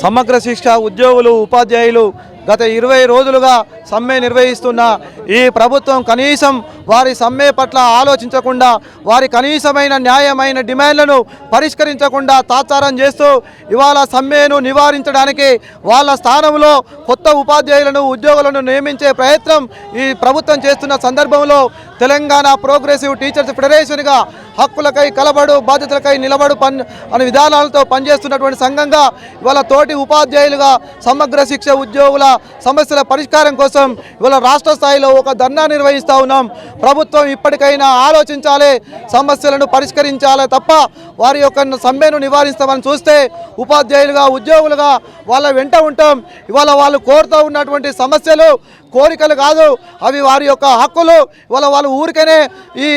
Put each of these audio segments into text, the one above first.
సమగ్ర శిక్ష ఉద్యోగులు ఉపాధ్యాయులు గత ఇరవై రోజులుగా సమ్మె నిర్వహిస్తున్న ఈ ప్రభుత్వం కనీసం వారి సమ్మె పట్ల ఆలోచించకుండా వారి కనీసమైన న్యాయమైన డిమాండ్లను పరిష్కరించకుండా తాత్సారం చేస్తూ ఇవాళ సమ్మెను నివారించడానికి వాళ్ళ స్థానంలో కొత్త ఉపాధ్యాయులను ఉద్యోగులను నియమించే ప్రయత్నం ఈ ప్రభుత్వం చేస్తున్న సందర్భంలో తెలంగాణ ప్రోగ్రెసివ్ టీచర్స్ ఫెడరేషన్గా హక్కులకై కలబడు బాధ్యతలకై నిలబడు పన్ అనే విధానాలతో పనిచేస్తున్నటువంటి సంఘంగా ఇవాళ తోటి ఉపాధ్యాయులుగా సమగ్ర శిక్ష ఉద్యోగుల సమస్యల పరిష్కారం కోసం ఇవాళ రాష్ట్ర స్థాయిలో ఒక ధర్నా నిర్వహిస్తూ ఉన్నాం. ప్రభుత్వం ఇప్పటికైనా ఆలోచించాలి సమస్యలను పరిష్కరించాలి తప్ప వారి యొక్క సమ్మెను నివారిస్తామని చూస్తే ఉపాధ్యాయులుగా ఉద్యోగులుగా వాళ్ళ వెంట ఉంటాం. ఇవాళ వాళ్ళు కోరుతూ ఉన్నటువంటి సమస్యలు కోరికలు కాదు. అవి వారి యొక్క హక్కులు. ఇవాళ వాళ్ళు ఊరికనే ఈ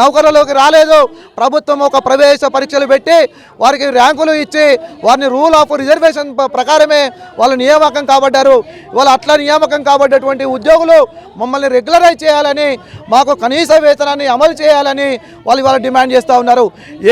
నౌకరులోకి రాలేదు. ప్రభుత్వం ఒక ప్రవేశ పరీక్షలు పెట్టి వారికి ర్యాంకులు ఇచ్చి వారిని రూల్ ఆఫ్ రిజర్వేషన్ ప్రకారమే వాళ్ళు నియామకం కాబడ్డారు. ఇవాళ అట్లా నియామకం కాబడ్డటువంటి ఉద్యోగులు మమ్మల్ని రెగ్యులరైజ్ చేయాలని మాకు కనీస వేతనాన్ని అమలు చేయాలని వాళ్ళు ఇవాళ డిమాండ్ చేస్తూ ఉన్నారు.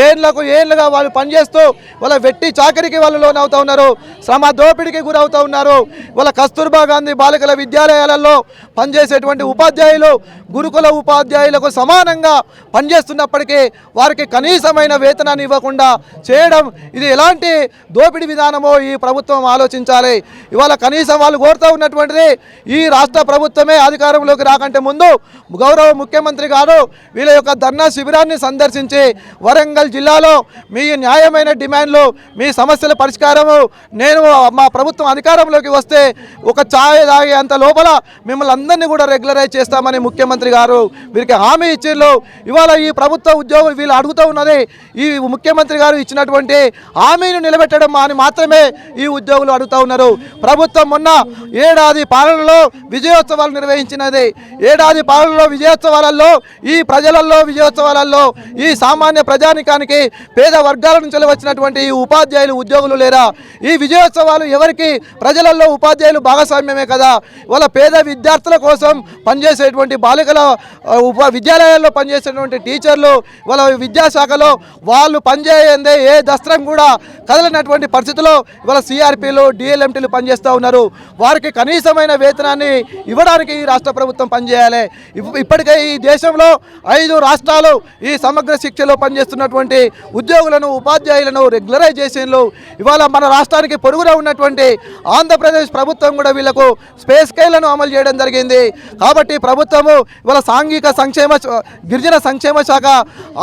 ఏళ్ళకు ఏళ్ళుగా వాళ్ళు పనిచేస్తూ వాళ్ళ వెట్టి చాకరికి వాళ్ళు లోనవుతూ ఉన్నారు. శ్రమ దోపిడికి గురవుతూ ఉన్నారు. వాళ్ళ కస్తూర్బా గాంధీ బాలికల విద్యాలయాలలో పనిచేసేటువంటి ఉపాధ్యాయులు గురుకుల ఉపాధ్యాయులకు సమానంగా పనిచేస్తున్నప్పటికీ వారికి కనీసమైన వేతనాన్ని ఇవ్వకుండా చేయడం ఇది ఎలాంటి దోపిడీ విధానమో ఈ ప్రభుత్వం ఆలోచించాలి. ఇవాళ కనీసం వాళ్ళు కోరుతూ ఉన్నటువంటిది ఈ రాష్ట్ర ప్రభుత్వమే అధికారంలోకి రాకంటే ముందు గౌరవ ముఖ్యమంత్రి గారు వీళ్ళ యొక్క ధర్నా శిబిరాన్ని సందర్శించి వరంగల్ జిల్లాలో మీ న్యాయమైన డిమాండ్లు మీ సమస్యల పరిష్కారము నేను మా ప్రభుత్వం అధికారంలోకి వస్తే ఒక ఛాయ్ తాగేంత లోపల మిమ్మల్ని అందరినీ కూడా రెగ్యులరైజ్ చేస్తామని ముఖ్యమంత్రి గారు వీరికి హామీ ఇచ్చిర్రు. ఇవాళ ఈ ప్రభుత్వ ఉద్యోగ వీళ్ళు అడుగుతూ ఉన్నది ఈ ముఖ్యమంత్రి గారు ఇచ్చినటువంటి హామీని నిలబెట్టడం అని మాత్రమే ఈ ఉద్యోగులు అడుగుతూ ఉన్నారు. ప్రభుత్వం మొన్న ఏడాది పాలనలో విజయోత్సవాలు నిర్వహించినది. ఏడాది పాలనలో విజయోత్సవాలలో ఈ ప్రజలలో విజయోత్సవాలలో ఈ సామాన్య ప్రజానికానికి పేద వర్గాల నుంచి వచ్చినటువంటి ఈ ఉపాధ్యాయులు ఉద్యోగులు లేరా? ఈ విజయోత్సవాలు ఎవరికి? ప్రజలలో ఉపాధ్యాయులు భాగస్వామ్యమే కదా. వాళ్ళ పేద విద్యార్థుల కోసం పనిచేసేటువంటి బాలికల ఉప విద్యాలయాల్లో పనిచేసేటువంటి టీచర్లు వాళ్ళ విద్యాశాఖలో వాళ్ళు పనిచేయందే ఏ దస్త్రం కూడా కదలనటువంటి పరిస్థితిలో ఇవాళ సిఆర్పీలు డిఎల్ఎంటీలు పనిచేస్తూ ఉన్నారు. వారికి కనీసమైన వేతనాన్ని ఇవ్వడానికి ఈ రాష్ట్ర ప్రభుత్వం పనిచేయాలి. ఇప్పటికే ఈ దేశంలో ఐదు రాష్ట్రాలు ఈ సమగ్ర శిక్షలో పనిచేస్తున్నటువంటి ఉద్యోగులను ఉపాధ్యాయులను రెగ్యులరైజేషన్లు ఇవాళ మన రాష్ట్రానికి పొరుగున ఉన్నటువంటి ఆంధ్రప్రదేశ్ ప్రభుత్వం కూడా వీళ్ళకు స్పేస్ స్కేళ్ళను అమలు చేయడం జరిగింది. కాబట్టి ప్రభుత్వము ఇవాళ సాంఘిక సంక్షేమ గిరిజన సంక్షేమ శాఖ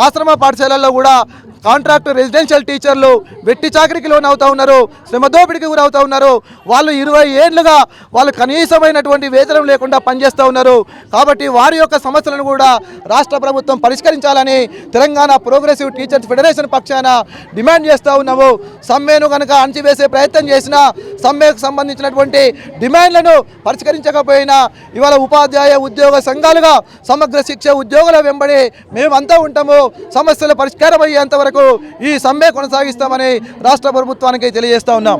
ఆశ్రమ పాఠశాలల్లో కూడా కాంట్రాక్ట్ రెసిడెన్షియల్ టీచర్లు వెట్టి చాకరికి లోనవుతూ ఉన్నారు శ్రమదోపిడికి గురవుతూ ఉన్నారు. వాళ్ళు ఇరవై ఏళ్ళుగా వాళ్ళు కనీసమైనటువంటి వేతనం లేకుండా పనిచేస్తూ ఉన్నారు. కాబట్టి వారి యొక్క సమస్యలను కూడా రాష్ట్ర ప్రభుత్వం పరిష్కరించాలని తెలంగాణ ప్రోగ్రెసివ్ టీచర్స్ ఫెడరేషన్ పక్షాన డిమాండ్ చేస్తూ ఉన్నాము. సమ్మెను కనుక అణచివేసే ప్రయత్నం చేసినా సమ్మెకు సంబంధించినటువంటి డిమాండ్లను పరిష్కరించకపోయినా ఇవాళ ఉపాధ్యాయ ఉద్యోగ సంఘాలుగా సమగ్ర శిక్ష ఉద్యోగుల వెంబడి మేమంతా ఉంటాము. సమస్యల పరిష్కారం అయ్యేంత వరకు ఈ సమ్మె కొనసాగిస్తామని రాష్ట్ర ప్రభుత్వానికి తెలియజేస్తా ఉన్నాం.